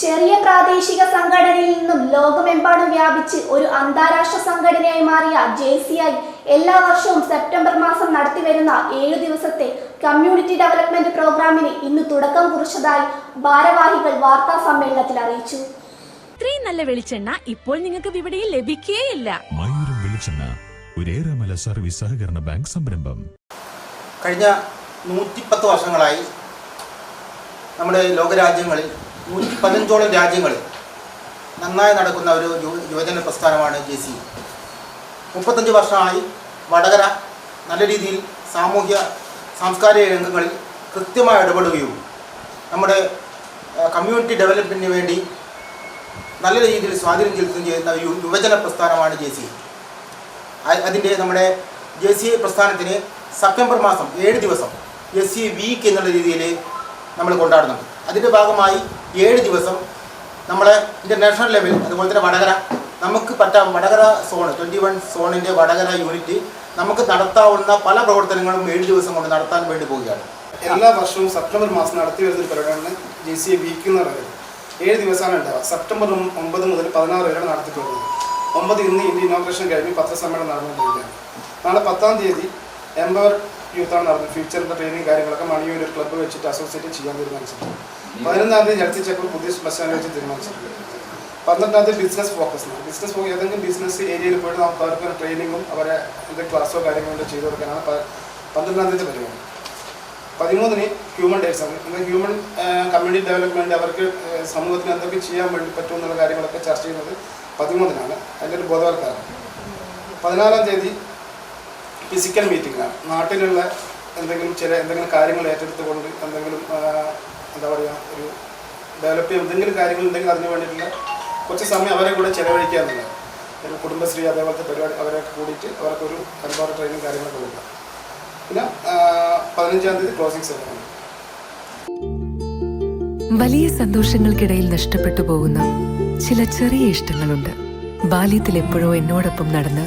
ചെറിയ പ്രാദേശിക സംഘടനയിൽ നിന്നും ലോകമെമ്പാടും വ്യാപിച്ച് ഒരു അന്താരാഷ്ട്ര സംഘടനയായി മാറിയ ജെ സി ഐ എല്ലാ വർഷവും സെപ്റ്റംബർ മാസം നടത്തിവരുന്ന ഏഴു ദിവസത്തെ കമ്മ്യൂണിറ്റി ഡെവലപ്മെന്റ് പ്രോഗ്രാമിന് ഇന്ന് തുടക്കം കുറിച്ചതായി ഭാരവാഹികൾ വാർത്താ സമ്മേളനത്തിൽ അറിയിച്ചു. ഇത്രയും നല്ല വെളിച്ചെണ്ണ ഇപ്പോൾ നിങ്ങൾക്ക് വിപണിയിൽ ലഭിക്കുകയില്ല മയൂരം വെളിച്ചെണ്ണ ഒരേറെമല സർവീസ് സഹകരണ ബാങ്ക് സംരംഭം. കഴിഞ്ഞ നൂറ്റിപ്പത്ത് വർഷങ്ങളായി നമ്മുടെ ലോകരാജ്യങ്ങളിൽ നൂറ്റി പതിനഞ്ചോളം രാജ്യങ്ങളിൽ നന്നായി നടക്കുന്ന ഒരു യുവജന പ്രസ്ഥാനമാണ് ജെ സി. മുപ്പത്തഞ്ച് വർഷമായി വടകര നല്ല രീതിയിൽ സാമൂഹ്യ സാംസ്കാരിക രംഗങ്ങളിൽ കൃത്യമായി ഇടപെടുകയും നമ്മുടെ കമ്മ്യൂണിറ്റി ഡെവലപ്മെന്റിന് വേണ്ടി നല്ല രീതിയിൽ സ്വാധീനം ചെലുത്തുകയും ചെയ്യുന്ന ഒരു യുവജന പ്രസ്ഥാനമാണ് ജെ സി. അതിന്റെ നമ്മുടെ ജെ സി പ്രസ്ഥാനത്തിന് സെപ്റ്റംബർ മാസം ഏഴ് ദിവസം എസ് സി വീക്ക് എന്നുള്ള രീതിയിൽ നമ്മൾ കൊണ്ടാടുന്നുണ്ട്. അതിന്റെ ഭാഗമായി ഏഴ് ദിവസം നമ്മളെ ഇന്റർനാഷണൽ ലെവലിൽ അതുപോലെ തന്നെ വടകര. നമുക്ക് പറ്റാ വടകര സോൺ ട്വന്റി വൺ സോണിന്റെ വടകര യൂണിറ്റ് നമുക്ക് നടത്താവുന്ന പല പ്രവർത്തനങ്ങളും ഏഴ് ദിവസം കൊണ്ട് നടത്താൻ വേണ്ടി പോവുകയാണ്. എല്ലാ വർഷവും സെപ്റ്റംബർ മാസം നടത്തി വരുന്ന ഒരു പരിപാടിയാണ് ജി സി എ വീക്ക് എന്ന് പറയുന്നത്. ഏഴ് ദിവസമാണ് ഉണ്ടാവുക. സെപ്റ്റംബർ ഒമ്പത് മുതൽ പതിനാറ് വരെയാണ് നടത്തി ഒമ്പത് ഇന്ന് ഇന്ത്യ ഇനോഗ്രേഷൻ കഴിഞ്ഞ് പത്രസമ്മേളനം നടന്നുകൊണ്ടിരിക്കുകയാണ്. നാളെ പത്താം തീയതി എംപവർ യൂത്താണ് നടന്നത് ഫ്യൂച്ചറിന്റെ ട്രെയിനിങ് കാര്യങ്ങളൊക്കെ മണിയൂർ ഒരു ക്ലബ്ബ് വെച്ചിട്ട് അസോസിയേറ്റ് ചെയ്യാൻ തീരുമാനിച്ചിട്ടുണ്ട്. പതിനൊന്നാം തീയതി ജലത്തിച്ചപ്പോൾ പുതിയ ബസ് വെച്ച് തീരുമാനിച്ചിട്ടുണ്ട്. പന്ത്രണ്ടാം തീയതി ബിസിനസ് ഫോക്കസ് ബിസിനസ് ഫോക്കസ് ഏതെങ്കിലും ബിസിനസ് ഏരിയയിൽ പോയിട്ട് നമുക്ക് അവർക്ക് ട്രെയിനിങ്ങും അവരെ ഇത് ക്ലാസ്സോ കാര്യങ്ങളോ ചെയ്തു കൊടുക്കാനാണ് പന്ത്രണ്ടാം തീയതി പരിപാടി. പതിമൂന്നിന് ഹ്യൂമൻ ഡേസ് ആണ്. ഇന്ന് ഹ്യൂമൻ കമ്മ്യൂണിറ്റി ഡെവലപ്മെന്റ് അവർക്ക് സമൂഹത്തിന് എന്തൊക്കെ ചെയ്യാൻ വേണ്ടി പറ്റുമെന്നുള്ള കാര്യങ്ങളൊക്കെ ചർച്ച ചെയ്യുന്നത് പതിമൂന്നിനാണ്. അതിന്റെ ഒരു ബോധവൽക്കരണം. പതിനാലാം തീയതി ഫിസിക്കൽ ആണ് നാട്ടിലുള്ള എന്തെങ്കിലും ചില എന്തെങ്കിലും കാര്യങ്ങൾ ഏറ്റെടുത്തുകൊണ്ട് എന്തെങ്കിലും എന്താ പറയുക ഒരു ഡെവലപ്പ് ചെയ്യുന്ന എന്തെങ്കിലും കാര്യങ്ങൾ ഉണ്ടെങ്കിൽ അതിന് വേണ്ടിയിട്ടുള്ള കുറച്ച് സമയം അവരെ കൂടെ ചിലവഴിക്കുക എന്നുള്ളത് ഒരു കുടുംബശ്രീ അതേപോലത്തെ പരിപാടി അവരൊക്കെ കൂടിയിട്ട് അവർക്കൊരു എംപവർ ട്രെയിനിങ് കാര്യങ്ങളൊക്കെ കൊടുക്കുക. പിന്നെ പതിനഞ്ചാം തീയതി ക്ലോസിംഗ് സെറമണി വലിയ സന്തോഷങ്ങൾക്കിടയിൽ നഷ്ടപ്പെട്ടു പോകുന്ന ചില ചെറിയ ഇഷ്ടങ്ങളുണ്ട്. ബാല്യത്തിൽ എപ്പോഴോ എന്നോടൊപ്പം നടന്ന്